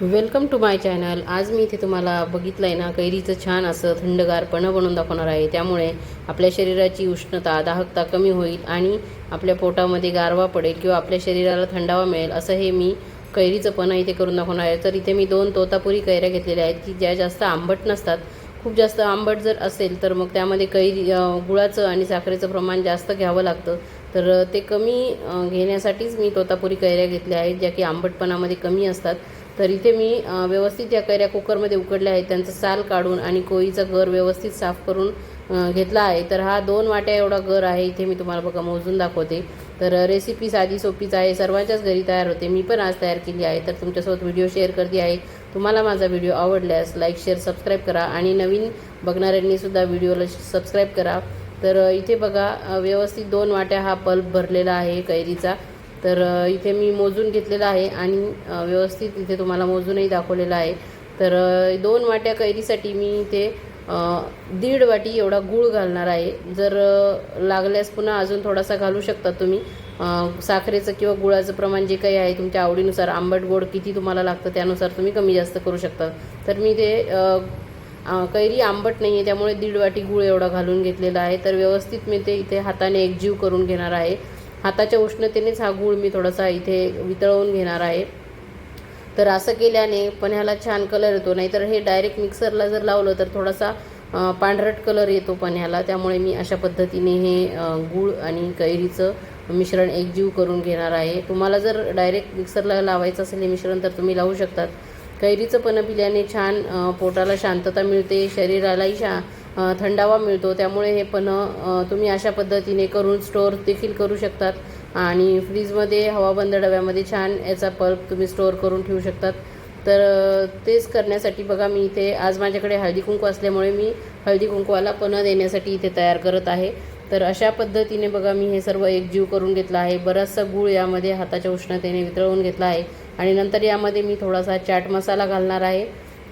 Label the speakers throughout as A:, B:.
A: Welcome to my channel आज मी इथे तुम्हाला बघितलं आहे ना कैरीचं छान असं थंडगार पणं बनवून दाखवणार आहे. त्यामुळे आपल्या शरीराची उष्णता दाहकता कमी होईल आणि आपल्या पोटामध्ये गारवा पडेल किंवा आपल्या शरीराला थंडावा मिळेल असं हे मी कैरीचं पणं इथे करून दाखवणार आहे. तर इथे मी दोन तोतापुरी कैऱ्या घेतलेल्या आहेत की ज्या जास्त आंबट नसतात. खूप जास्त आंबट जर असेल तर मग त्यामध्ये कैरी गुळाचं आणि साखरेचं प्रमाण जास्त घ्यावं लागतं. तर ते कमी घेण्यासाठीच मी तोतापुरी कैऱ्या घेतल्या आहेत ज्या की आंबटपणामध्ये कमी असतात. तर इथे मी व्यवस्थित या कैऱ्या कुकरमध्ये उकडल्या आहेत. त्यांचं साल काढून आणि कोळीचा गर व्यवस्थित साफ करून घेतला आहे. तर हा दोन वाट्या एवढा गर आहे. इथे मी तुम्हाला बघा मोजून दाखवते. तर रेसिपी साधी सोपीच आहे. सर्वांच्याच घरी तयार होते. मी पण आज तयार केली आहे. तर तुमच्यासोबत व्हिडिओ शेअर करते आहे. तुम्हाला माझा व्हिडिओ आवडल्यास लाईक शेअर सबस्क्राईब करा. आणि नवीन बघणाऱ्यांनीसुद्धा व्हिडिओला सबस्क्राईब करा. तर इथे बघा व्यवस्थित दोन वाट्या हा बल्ब भरलेला आहे कैरीचा. तर इथे मी मोजून घेतलेलं आहे आणि व्यवस्थित इथे तुम्हाला मोजूनही दाखवलेलं आहे. तर दोन वाट्या कैरीसाठी मी इथे दीड वाटी एवढा गूळ घालणार आहे. जर लागल्यास पुन्हा अजून थोडासा घालू शकता तुम्ही. साखरेचं किंवा गुळाचं प्रमाण जे काही आहे तुमच्या आवडीनुसार आंबट गोड किती तुम्हाला लागतं त्यानुसार तुम्ही कमी जास्त करू शकता. तर मी ते कैरी आंबट नाही आहे त्यामुळे दीड वाटी गूळ एवढा घालून घेतलेला आहे. तर व्यवस्थित मी ते इथे हाताने एकजीव करून घेणार आहे. हाताच्या उष्णतेनेच हा गूळ मी थोडासा इथे वितळवून घेणार आहे. तर असं केल्याने पण ह्याला छान कलर येतो. नाहीतर हे डायरेक्ट मिक्सरला जर लावलं तर थोडासा पांढरट कलर येतो पण ह्याला. त्यामुळे मी अशा पद्धतीने हे गूळ आणि कैरीचं मिश्रण एकजीव करून घेणार आहे. तुम्हाला जर डायरेक्ट मिक्सरला लावायचं असेल हे मिश्रण तर तुम्ही लावू शकतात. कैरीचं पण पिल्याने छान पोटाला शांतता मिळते शरीरालाही शा थंडावा मिळतो. त्यामुळे हे पणं तुम्ही अशा पद्धतीने करून स्टोअर देखील करू शकतात. आणि फ्रीजमध्ये हवाबंद डब्यामध्ये छान याचा पल्प तुम्ही स्टोअर करून ठेवू शकतात. तर तेच करण्यासाठी बघा मी इथे आज माझ्याकडे हळदी कुंकू असल्यामुळे मी हळदी कुंकवाला पणं देण्यासाठी इथे तयार करत आहे. तर अशा पद्धतीने बघा मी हे सर्व एकजीव करून घेतला आहे. बराचसा गूळ यामध्ये हाताच्या उष्णतेने वितळवून घेतला आहे. आणि नंतर यामध्ये मी थोडासा चाट मसाला घालणार आहे.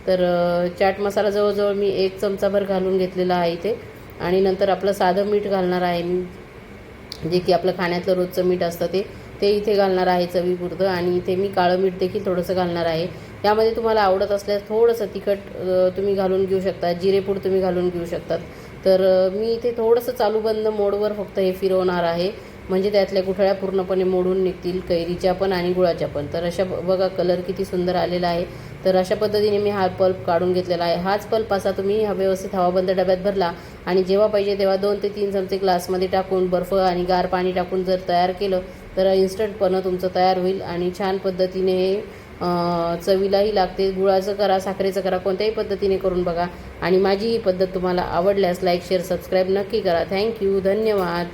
A: तर चाट मसाला जवळजवळ मी एक चमचाभर घालून घेतलेला आहे इथे. आणि नंतर आपलं साधं मीठ घालणार आहे मी जे की आपलं खाण्यातलं रोजचं मीठ असतं ते ते इथे घालणार आहे चवीपुरतं. आणि इथे मी काळं मीठ देखील थोडंसं घालणार आहे. यामध्ये तुम्हाला आवडत असल्यास थोडंसं तिखट तुम्ही घालून घेऊ शकता. जिरेपूड तुम्ही घालून घेऊ शकतात. तर मी इथे थोडंसं चालू बंद मोडवर फक्त हे फिरवणार आहे. म्हणजे त्यातल्या गुठळ्या पूर्णपणे मोडून निघतील कैरीच्या पण आणि गुळाच्या पण. तर अशा बघा कलर किती सुंदर आलेला आहे. तर अशा पद्धतीने मी हा पल्प काढून घेतलेला आहे. हाच पल्प असा तुम्ही हा व्यवस्थित हवाबंद डब्यात भरला आणि जेव्हा पाहिजे तेव्हा दोन ते तीन चमचे ग्लासमध्ये टाकून बर्फ आणि गार पाणी टाकून जर तयार केलं तर इन्स्टंटपणं तुमचं तयार होईल आणि छान पद्धतीने हे चवीलाही लागते. गुळाचं करा साखरेचं करा कोणत्याही पद्धतीने करून बघा. आणि माझी ही पद्धत तुम्हाला आवडल्यास लाईक शेअर सबस्क्राईब नक्की करा. थँक्यू धन्यवाद.